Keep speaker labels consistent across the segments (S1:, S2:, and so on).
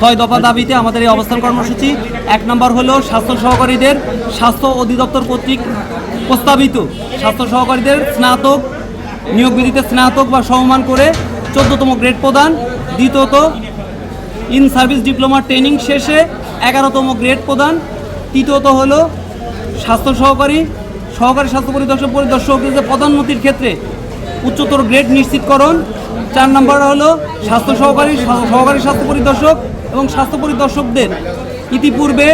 S1: ছয় দফা দাবিতে আমাদের এই অবস্থান কর্মসূচি। এক নম্বর হলো স্বাস্থ্য সহকারীদের স্বাস্থ্য অধিদপ্তর কর্তৃক প্রস্তাবিত স্বাস্থ্য সহকারীদের স্নাতক, নিয়োগ বিধিতে স্নাতক বা সমমান করে চোদ্দতম গ্রেড প্রদান। দ্বিতীয়ত ইন সার্ভিস ডিপ্লোমা ট্রেনিং শেষে এগারোতম গ্রেড প্রদান। তৃতীয়ত হলো স্বাস্থ্য সহকারী সহকারী স্বাস্থ্য পরিদর্শক পরিদর্শক পদোন্নতির ক্ষেত্রে উচ্চতর গ্রেড নিশ্চিতকরণ। চার নম্বর হলো স্বাস্থ্য সহকারী সহকারী স্বাস্থ্য পরিদর্শক এবং স্বাস্থ্য পরিদর্শকদের ইতিপূর্বে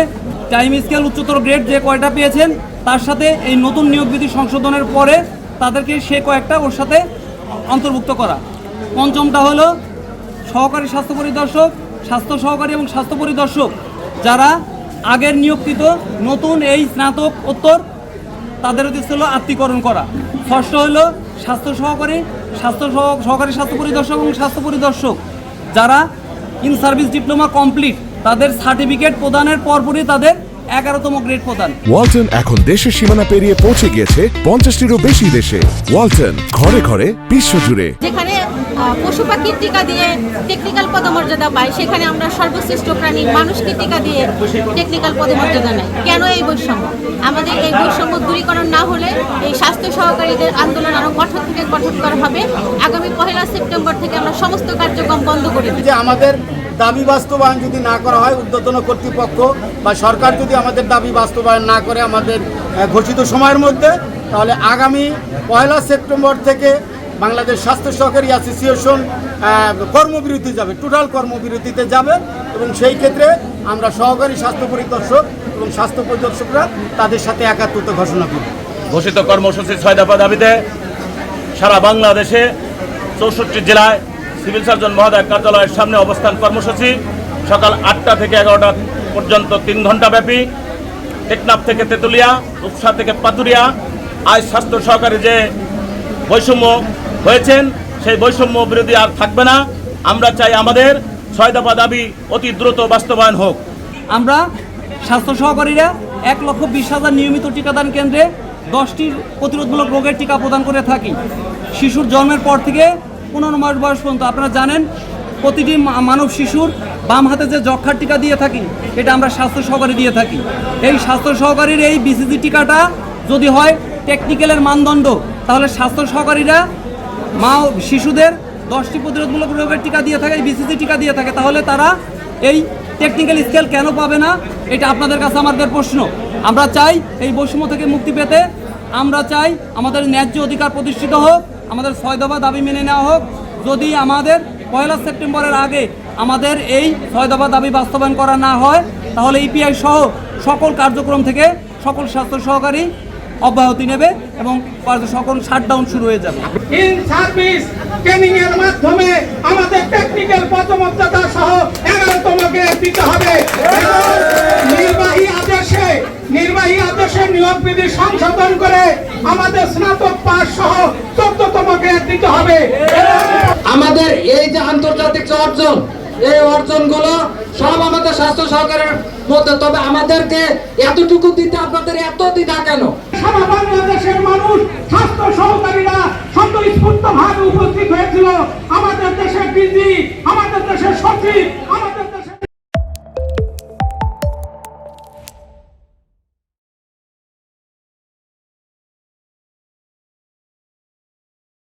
S1: টাইম স্কেল উচ্চতর গ্রেড যে কয়টা পেয়েছেন, তার সাথে এই নতুন নিয়োগ বিধি সংশোধনের পরে তাদেরকে সে কয়েকটা ওর সাথে অন্তর্ভুক্ত করা। পঞ্চমটা হলো সহকারী স্বাস্থ্য পরিদর্শক, স্বাস্থ্য সহকারী এবং স্বাস্থ্য পরিদর্শক যারা আগের নিয়োগকৃত নতুন এই স্নাতক উত্তর তাদের উদ্দেশ্য হলো আত্মীকরণ করা। ষষ্ঠ হলো স্বাস্থ্য সহকারী স্বাস্থ্য সহ- সহকারী স্বাস্থ্য পরিদর্শক এবং স্বাস্থ্য পরিদর্শক যারা ইন সার্ভিস ডিপ্লোমা কমপ্লিট তাদের সার্টিফিকেট প্রদানের পরপরই তাদের এগারোতম গ্রেড প্রদান।
S2: ওয়ালটন এখন দেশের সীমানা পেরিয়ে পৌঁছে গিয়েছে পঞ্চাশটিরও বেশি দেশে। ওয়ালটন ঘরে ঘরে বিশ্বজুড়ে।
S3: যেখানে পশু পাখির টিকা দিয়ে টেকনিক্যাল পদমর্যাদা পাই সেখানে আমরা সর্বশ্রেষ্ঠ প্রাণী মানুষকে টিকা দিয়ে টেকনিক্যাল পদমর্যাদা নেই কেন এই বৈষম্য? আমাদের এই বৈষম্য দূরীকরণ না হলে এই স্বাস্থ্য সহকারীদের আন্দোলন আরও কঠোর থেকে কঠোরতর হবে। আগামী পহেলা সেপ্টেম্বর থেকে আমরা সমস্ত কার্যক্রম বন্ধ করে
S4: যে আমাদের দাবি বাস্তবায়ন যদি না করা হয়, ঊর্ধ্বতন কর্তৃপক্ষ বা সরকার যদি আমাদের দাবি বাস্তবায়ন না করে আমাদের ঘোষিত সময়ের মধ্যে, তাহলে আগামী পয়লা সেপ্টেম্বর থেকে বাংলাদেশ স্বাস্থ্য সহকারী অ্যাসোসিয়েশন কর্মবিরতি যাবে, টোটাল কর্মবিরতিতে যাবে এবং সেই ক্ষেত্রে আমরা সহকারী স্বাস্থ্য পরিদর্শক এবং স্বাস্থ্য পরিদর্শকরা তাদের সাথে একাত্মতা ঘোষণা করব।
S5: ঘোষিত কর্মসূচি ছয় দফা দাবিতে সারা বাংলাদেশে চৌষট্টি জেলায় সিভিল সার্জন মহোদয় কার্যালয়ের সামনে অবস্থান কর্মসূচি। সকাল আটটা থেকে এগারোটা পর্যন্ত তিন ঘণ্টা ব্যাপী। টেকনাফ থেকে তেতুলিয়া, রূপসা থেকে পাতুরিয়া। আজ স্বাস্থ্য সহকারী যে বৈষম্য হয়েছেন, সেই বৈষম্য বিরোধী আর থাকবে না। আমরা চাই আমাদের ছয় দফা দাবি অতি দ্রুত বাস্তবায়ন হোক।
S1: আমরা স্বাস্থ্য সহকারীরা এক লক্ষ বিশ হাজার নিয়মিত টিকাদান কেন্দ্রে দশটির প্রতিরোধমূলক রোগের টিকা প্রদান করে থাকি। শিশুর জন্মের পর থেকে পনেরো মাস বয়স পর্যন্ত, আপনারা জানেন, প্রতিটি মানব শিশুর বাম হাতে যে যক্ষার টিকা দিয়ে থাকি, এটা আমরা স্বাস্থ্য সহকারী দিয়ে থাকি। এই স্বাস্থ্য সহকারীর এই বিসিজি টিকাটা যদি হয় টেকনিক্যালের মানদণ্ড, তাহলে স্বাস্থ্য সহকারীরা মা শিশুদের দশটি প্রতিরোধমূলক রোগের টিকা দিয়ে থাকে বিসিজি টিকা দিয়ে থাকে, তাহলে তারা এই টেকনিক্যাল স্কেল কেন পাবে না? এটা আপনাদের কাছে আমাদের প্রশ্ন। আমরা চাই এই বৈষম্য থেকে মুক্তি পেতে, আমরা চাই আমাদের ন্যায্য অধিকার প্রতিষ্ঠিত হোক, আমাদের ছয় দফা দাবি মেনে নেওয়া হোক। যদি আমাদের পয়লা সেপ্টেম্বরের আগে আমাদের এই ছয় দফা দাবি বাস্তবায়ন করা না হয়, তাহলে ইপিআই সহ সকল কার্যক্রম থেকে সকল স্বাস্থ্য সহকারী অব্যাহতি নেবে এবং সকল শাটডাউন শুরু হয়ে যাবে।
S6: ইন সার্ভিস ট্রেনিং এর মাধ্যমে আমাদের টেকনিক্যাল পদমর্যাদা সহ এগারোতম গ্রেড দিতে হবে। নির্বাহী আদেশে নির্বাহী আদেশে নিয়োগ বিধি সংশোধন করে আমাদের স্নাতক পাস সহ চোদ্দতম গ্রেড দিতে হবে।
S7: আমাদের এই যে আন্তর্জাতিক অর্জন এই অর্জনগুলো সব আমাদের স্বাস্থ্য সহকারের মধ্যে। তবে আমাদেরকে এতটুকু দিতে আপনাদের এত দ্বিধা কেন?
S6: সারা বাংলাদেশের মানুষ, স্বাস্থ্য সহকারীরা স্বতঃস্ফূর্ত ভাবে উপস্থিত হয়েছিল। আমাদের দেশের বিজি আমাদের দেশের সচিব